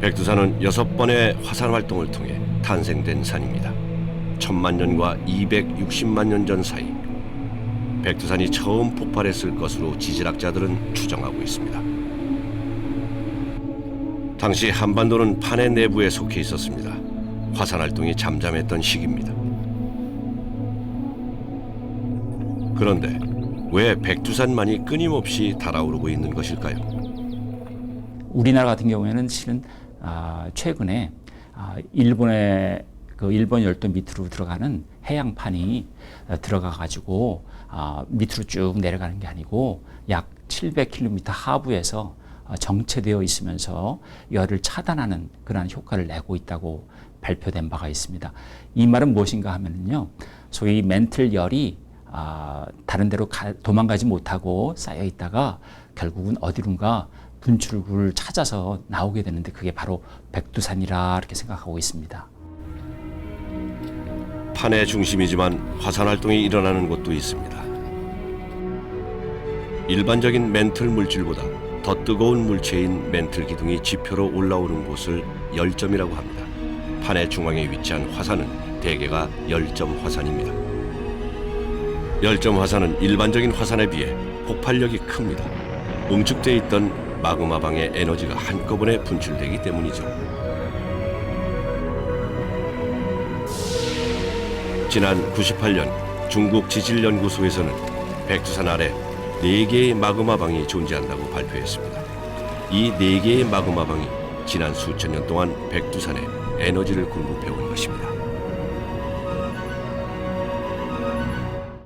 백두산은 여섯 번의 화산 활동을 통해 탄생된 산입니다. 천만 년과 260만 년 전 사이 백두산이 처음 폭발했을 것으로 지질학자들은 추정하고 있습니다. 당시 한반도는 판의 내부에 속해 있었습니다. 화산 활동이 잠잠했던 시기입니다. 그런데 왜 백두산만이 끊임없이 달아오르고 있는 것일까요? 우리나라 같은 경우에는 실은 아, 최근에 아, 일본의 그 일본 열도 밑으로 들어가는 해양판이 어, 들어가 가지고 아, 밑으로 쭉 내려가는 게 아니고 약 700km 하부에서 어, 정체되어 있으면서 열을 차단하는 그러한 효과를 내고 있다고 발표된 바가 있습니다. 이 말은 무엇인가 하면요, 소위 멘틀 열이 아, 다른 데로 가- 도망가지 못하고 쌓여 있다가 결국은 어디론가 분출구를 찾아서 나오게 되는데 그게 바로 백두산이라 이렇게 생각하고 있습니다. 판의 중심이지만 화산 활동이 일어나는 곳도 있습니다. 일반적인 멘틀 물질보다 더 뜨거운 물체인 멘틀 기둥이 지표로 올라오는 곳을 열점이라고 합니다. 판의 중앙에 위치한 화산은 대개가 열점 화산입니다. 열점 화산은 일반적인 화산에 비해 폭발력이 큽니다. 응축돼 있던 마그마방의 에너지가 한꺼번에 분출되기 때문이죠. 지난 98년 중국 지질연구소에서는 백두산 아래 4개의 마그마방이 존재한다고 발표했습니다. 이 4개의 마그마방이 지난 수천 년 동안 백두산에 에너지를 공급해 온 것입니다.